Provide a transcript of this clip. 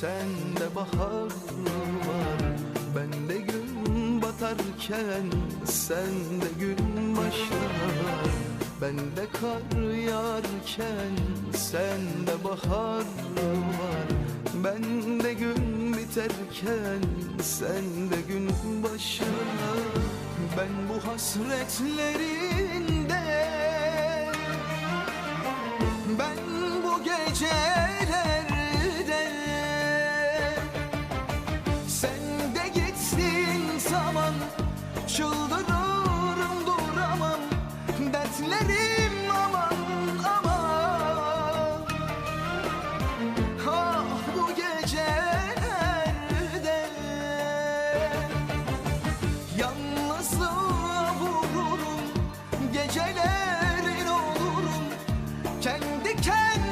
sende bahar var. Bende gün batarken sende gün başlar. Bende kar yağarken sende bahar var. Bende gün biterken sende gün başlar. Ben bu hasretlerinde ben gecelerde Sen de gitsin zaman Çıldırırım duramam. Dertlerim aman aman. Ah bu gecelerde Yalnızlığa vururum Geceler kendi kendine